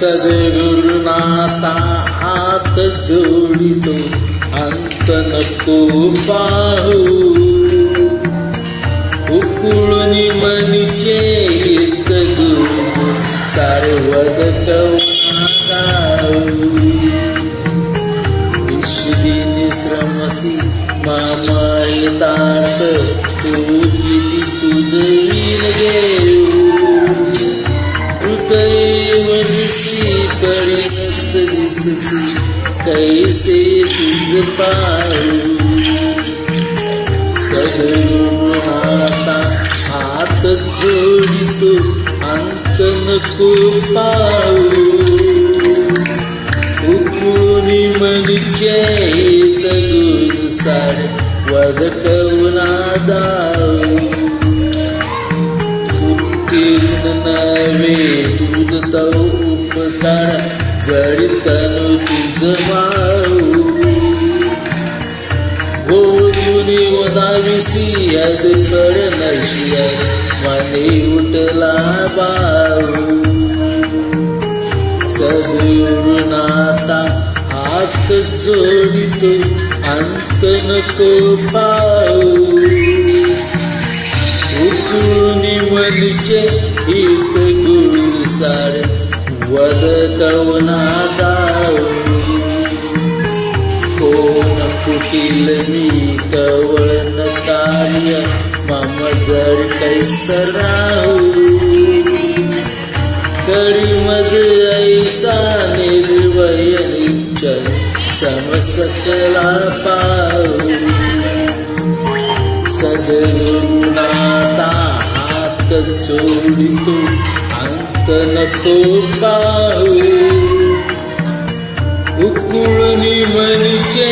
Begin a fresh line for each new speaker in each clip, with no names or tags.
सद्गुरुनाथा हात जोडितो अंत नको पाहू. उकुळून मनीचे येत गुरु सार्वद विश्वदिनी श्रमसी मामाय ताट तू तुझ तुझवीन घेऊ. कैसे तुझ पाहू सगळा हात जोडितो अंत नको पाहू उकुनी मनिचे गुरु सार वदकवना दाऊ। उत्तीर्ण नवे तुझ तो उपकार जडितनु तुझ माऊ गोकुनी वदाविसी यद कर नशिया मने उठला बाऊ सद्गुरुनाथा हात जोडितो अंत नको पाऊ उकुनी मनचे हित गुरु सारे वद कवना दाऊ कोण कुटील मी कवन कार्य मम जर कैसराऊ कडी मज ऐसा निर्वय निश्चय समसकला पाऊ सद्गुरुनाथा हात जोडितो नको पाहू उकुळणी मनीचे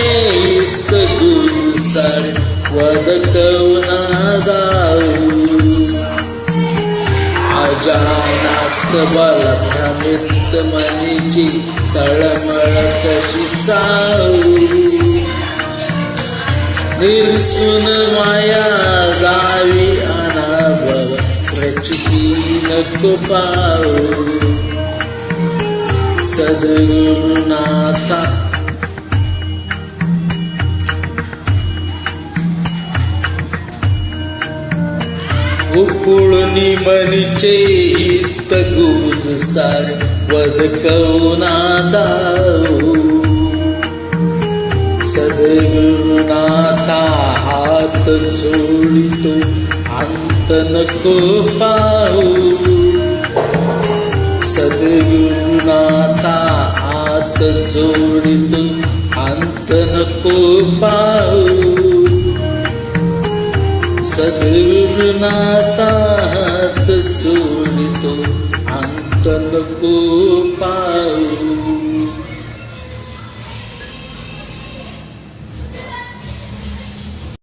युक्त गुरु सार वदकवना दाऊ अजानात बल भ्रमित मनीची तळमळ कशी साऊ निर्सुन माया गावी नको पाऊ सद्गुरुनाथा। उकुळनी मनीचे हित गुज सार वध कवना दाऊ सद्गुरुनाथा हात जोडितो अंत नको पाऊ हात जोडितो अंत नको पाहू सद्गुरुनाथा हात जोडितो अंत नको पाहू